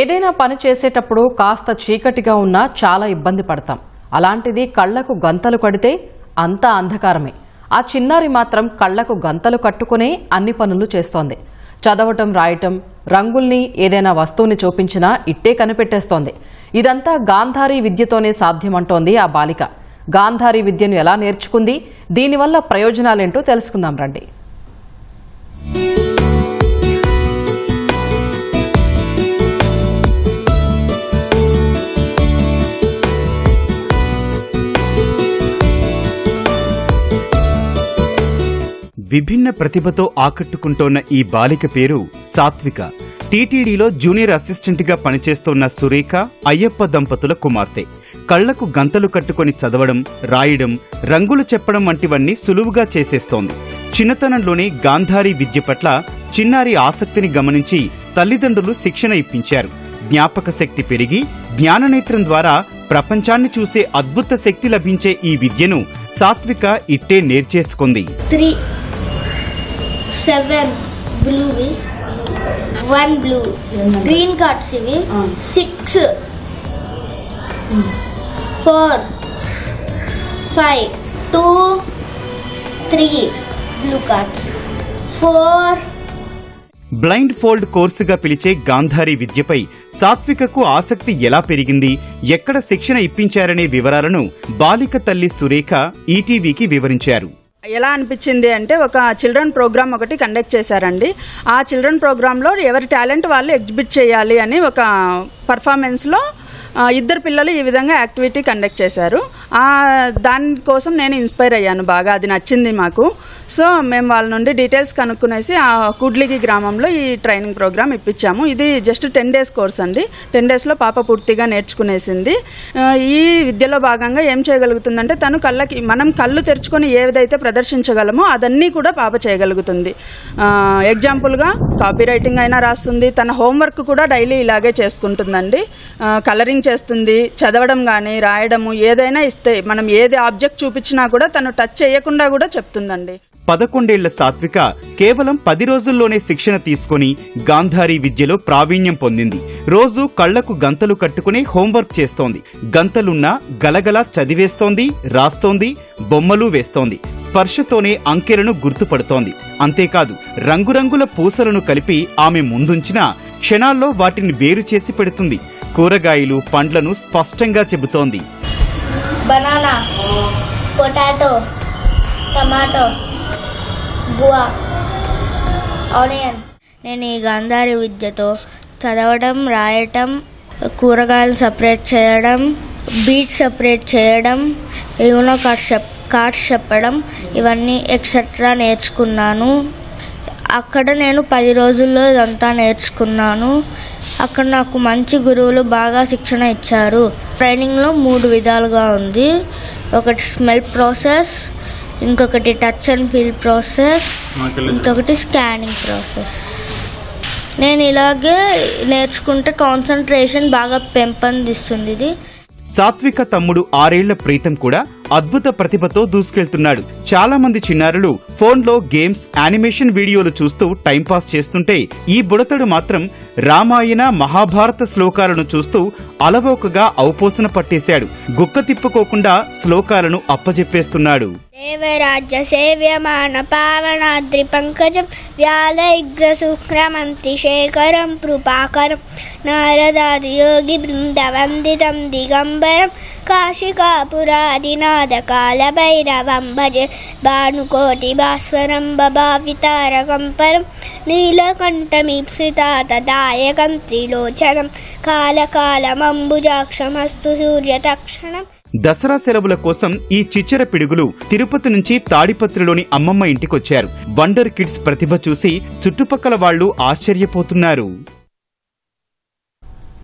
ఏదైనా పని చేసేటప్పుడు కాస్త చీకటిగా ఉన్నా చాలా ఇబ్బంది పడతాం. అలాంటిది కళ్ళకు గంతలు కడితే అంతా అంధకారమే. ఆ చిన్నారి మాత్రం కళ్ళకు గంతలు కట్టుకునే అన్ని పనులు చేస్తోంది. చదవటం రాయటం రంగుల్ని ఏదైనా వస్తువుని చూపించినా ఇట్టే కనిపెట్టేస్తోంది. ఇదంతా గాంధారీ విద్యతోనే సాధ్యమంటోంది ఆ బాలిక. గాంధారీ విద్యను ఎలా నేర్చుకుంది? దీనివల్ల ప్రయోజనాలేంటో తెలుసుకుందాం రండి. విభిన్న ప్రతిభతో ఆకట్టుకుంటోన్న ఈ బాలిక పేరు సాత్విక. టీటీడీలో జూనియర్ అసిస్టెంట్గా పనిచేస్తోన్న సురేఖ అయ్యప్ప దంపతుల కుమార్తె. కళ్ళకు గంతలు కట్టుకొని చదవడం రాయడం రంగులు చెప్పడం వంటివన్నీ సులువుగా చేసేస్తోంది. చిన్నతనంలోనే గాంధారి విద్య పట్ల చిన్నారి ఆసక్తిని గమనించి తల్లిదండ్రులు శిక్షణ ఇప్పించారు. జ్ఞాపక శక్తి పెరిగి జ్ఞాననేత్రం ద్వారా ప్రపంచాన్ని చూసే అద్భుత శక్తి లభించే ఈ విద్యను సాత్విక ఇట్టే నేర్చేసుకుంది. Seven blue one blue. Green cards ఇవి. Six four five two three blue cards four blindfold కోర్సుగా పిలిచే గాంధారీ విద్యపై సాత్వికకు ఆసక్తి ఎలా పెరిగింది? ఎక్కడ శిక్షణ ఇప్పించారనే వివరాలను బాలిక తల్లి సురేఖ ఈటీవీకి వివరించారు. ఎలా అనిపించింది అంటే ఒక చిల్డ్రన్ ప్రోగ్రామ్ ఒకటి కండక్ట్ చేశారండి. ఆ చిల్డ్రన్ ప్రోగ్రాంలో ఎవరి టాలెంట్ వాళ్ళు ఎగ్జిబిట్ చేయాలి అని ఒక పర్ఫార్మెన్స్లో ఇద్దరు పిల్లలు ఈ విధంగా యాక్టివిటీ కండక్ట్ చేశారు. దానికోసం నేను ఇన్స్పైర్ అయ్యాను బాగా. అది నచ్చింది మాకు. సో మేము వాళ్ళ నుండి డీటెయిల్స్ కనుక్కునేసి ఆ కుడ్లిగి గ్రామంలో ఈ ట్రైనింగ్ ప్రోగ్రామ్ ఇప్పించాము. ఇది జస్ట్ టెన్ డేస్ కోర్స్ అండి. టెన్ డేస్లో పాప పూర్తిగా నేర్చుకునేసింది. ఈ విద్యలో భాగంగా ఏం చేయగలుగుతుందంటే తను కళ్ళకి మనం కళ్ళు తెరుచుకొని ఏదైతే ప్రదర్శించగలమో అదన్నీ కూడా పాప చేయగలుగుతుంది. ఎగ్జాంపుల్గా కాపీ రైటింగ్ అయినా రాస్తుంది. తన హోంవర్క్ కూడా డైలీ ఇలాగే చేసుకుంటుందండి. కలరింగ్ చేస్తుంది. చదవడం కానీ రాయడము ఏదైనా చెప్తాయి మనం ఏది ఆబ్జెక్ట్ చూపించినా కూడా తను టచ్ చేయకుండా కూడా చెప్తుందండి. పదకొండేళ్ళ సాత్విక కేవలం పది రోజుల్లోనే శిక్షణ తీసుకొని గాంధారీ విద్యలో ప్రావీణ్యం పొందింది. రోజు కళ్ళకు గంతలు కట్టుకుని హోంవర్క్ చేస్తోంది. గంతలున్నా గలగల చదివేస్తోంది రాస్తోంది బొమ్మలు వేస్తోంది. స్పర్శతోనే అంకెలను గుర్తుపడుతోంది. అంతేకాదు రంగురంగుల పూసలను కలిపి ఆమె ముందుంచిన క్షణాల్లో వాటిని వేరు చేసి పెడుతుంది. కూరగాయలు పండ్లను స్పష్టంగా చెబుతోంది. Banana potato tomato guava onion. నేను ఈ గాంధారి విద్యతో చదవడం రాయటం కూరగాయలు సపరేట్ చేయడం బీట్ సపరేట్ చేయడం యూనో కార్డ్స్ చెప్ కార్డ్స్ చెప్పడం ఇవన్నీ ఎక్సెట్రా నేర్చుకున్నాను. అక్కడ నేను పది రోజుల్లో ఇదంతా నేర్చుకున్నాను. అక్కడ నాకు మంచి గురువులు బాగా శిక్షణ ఇచ్చారు. ట్రైనింగ్లో మూడు విధాలుగా ఉంది. ఒకటి స్మెల్ ప్రాసెస్ ఇంకొకటి టచ్ అండ్ ఫీల్ ప్రాసెస్ ఇంకొకటి స్కానింగ్ ప్రాసెస్ నేను ఇలాగే నేర్చుకుంటే కాన్సన్ట్రేషన్ బాగా పెంపొందిస్తుంది ఇది. సాత్విక తమ్ముడు ఆరేళ్ళ ప్రీతం కూడా అద్భుత ప్రతిభతో దూసుకెళ్తున్నాడు. చాలా మంది చిన్నారులు ఫోన్లో గేమ్స్ యానిమేషన్ వీడియోలు చూస్తూ టైంపాస్ చేస్తుంటే ఈ బుడతడు మాత్రం రామాయణ మహాభారత శ్లోకాలను చూస్తూ అలవోకగా ఔపోసన పట్టేశాడు. గుక్క తిప్పుకోకుండా శ్లోకాలను అప్పజెప్పేస్తున్నాడు. దేవరాజ్య సేవ్యమాన పావనాద్రి పంకజం వ్యాలయగ్ర శుక్రమంతి శేఖరం కృపాకరం నారదాది యోగి బృంద వందితం దిగంబరం కాశికాపురాదినాథ కాల భైరవం భజే భానుకోటి భాస్వరం బభావితారకం పరం నీలకంఠమీప్సితాతదాయకం త్రిలోచనం కాలకాలమంబుజాక్షమస్తు సూర్యతక్షణం దసరా సెలవుల కోసం ఈ చిచ్చర పిడుగులు తిరుపతి నుంచి తాడిపత్రిలోని అమ్మమ్మ ఇంటికొచ్చారు. వండర్ కిడ్స్ ప్రతిభ చూసి చుట్టుపక్కల వాళ్ళు ఆశ్చర్యపోతున్నారు.